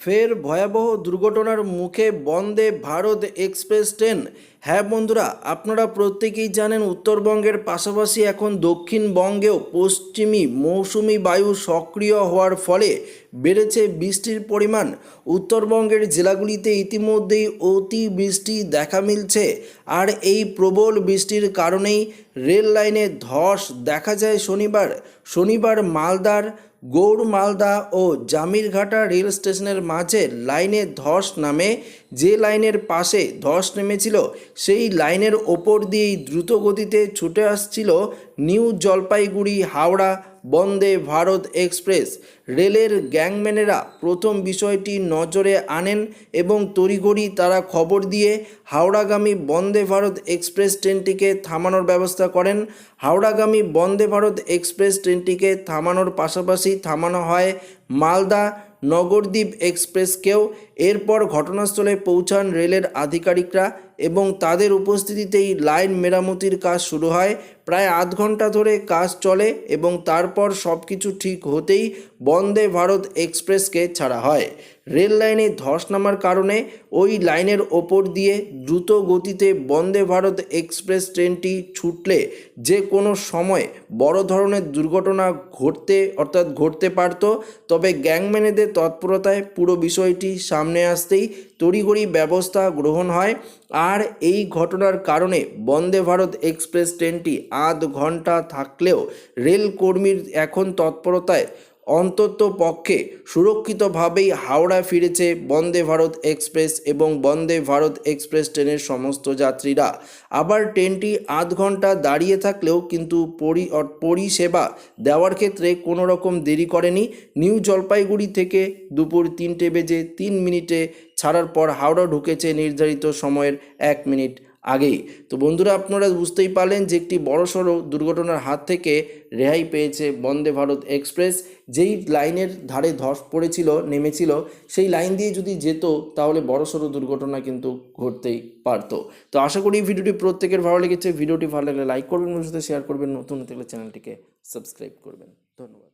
ফের ভয়াবহ দুর্ঘটনার মুখে বন্দে ভারত এক্সপ্রেস ট্রেন হ্যাঁ বন্ধুরা, আপনারা প্রত্যেকেই জানেন উত্তরবঙ্গের পাশাপাশি এখন দক্ষিণবঙ্গেও পশ্চিমী মৌসুমি বায়ু সক্রিয় হওয়ার ফলে বেড়েছে বৃষ্টির পরিমাণ। উত্তরবঙ্গের জেলাগুলিতে ইতিমধ্যেই অতি বৃষ্টি দেখা মিলছে। আর এই প্রবল বৃষ্টির কারণেই রেল লাইনে ধস দেখা যায় শনিবার। শনিবার মালদার, গৌড় মালদা ও জামিরঘাটা রেল স্টেশনের মাঝে লাইনে ধস নামে যে লাইনের পাশে ধস নেমেছিল সেই লাইনের ওপর দিয়েই দ্রুত গতিতে ছুটে আসছিল নিউ জলপাইগুড়ি, হাওড়া, বন্দে ভারত এক্সপ্রেস। রেলের গ্যাংম্যানেরা প্রথম বিষয়টি নজরে আনেন এবং তড়িঘড়ি তারা খবর দিয়ে হাওড়াগামী বন্দে ভারত এক্সপ্রেস ট্রেনটিকে থামানোর ব্যবস্থা করেন। হাওড়াগামী বন্দে ভারত এক্সপ্রেস ট্রেনটিকে থামানোর পাশাপাশি থামানো হয় মালদা নগরদ্বীপ এক্সপ্রেসকেও। এরপর ঘটনাস্থলে পৌঁছান রেলের আধিকারিকরা এবং তাদের উপস্থিতিতেই লাইন মেরামতির কাজ শুরু হয়। প্রায় আধ ঘণ্টা ধরে কাজ চলে এবং তারপর সব কিছু ঠিক হতেই বন্দে ভারত এক্সপ্রেসকে ছাড়া হয়। রেল লাইনে ধস নামার কারণে ওই লাইনের ওপর দিয়ে দ্রুত গতিতে বন্দে ভারত এক্সপ্রেস ট্রেনটি ছুটলে যে কোনো সময় বড় ধরনের দুর্ঘটনা ঘটতে অর্থাৎ ঘটতে পারত, তবে গ্যাংম্যানেদের তৎপরতায় পুরো বিষয়টি সামনে আসতেই তড়িঘড়ি ব্যবস্থা গ্রহণ হয়। আর এই ঘটনার কারণে বন্দে ভারত এক্সপ্রেস ট্রেনটি আধ ঘণ্টা থাকলেও রেল কর্মীর এখন তৎপরতায় অন্তত পক্ষে সুরক্ষিতভাবেই হাওড়া ফিরেছে বন্দে ভারত এক্সপ্রেস এবং বন্দে ভারত এক্সপ্রেস ট্রেনের সমস্ত যাত্রীরা। আবার ট্রেনটি আধ ঘণ্টা দাঁড়িয়ে থাকলেও কিন্তু পরি পরিষেবা দেওয়ার ক্ষেত্রে কোনো রকম দেরি করেনি। নিউ জলপাইগুড়ি থেকে দুপুর তিনটে বেজে তিন মিনিটে ছাড়ার পর হাওড়া ঢুকেছে নির্ধারিত সময়ের এক মিনিট। আগেই। তো বন্ধুরা, আপনারা বুঝতেই পারলেন যে একটি বড়সড় দুর্ঘটনার হাত থেকে রেহাই পেয়েছে বন্দে ভারত এক্সপ্রেস। যেই লাইনের ধারে ধস পড়েছিল, নেমেছিল, সেই লাইন দিয়ে যদি যেত, তাহলে বড়সড় দুর্ঘটনা কিন্তু ঘটতেই পারতো। তো আশা করি ভিডিওটি প্রত্যেকের ভালো লেগেছে। ভিডিওটি ভালো লাগলে লাইক করবেন সাথে শেয়ার করবেন। নতুন গেলে চ্যানেলটিকে সাবস্ক্রাইব করবেন। ধন্যবাদ।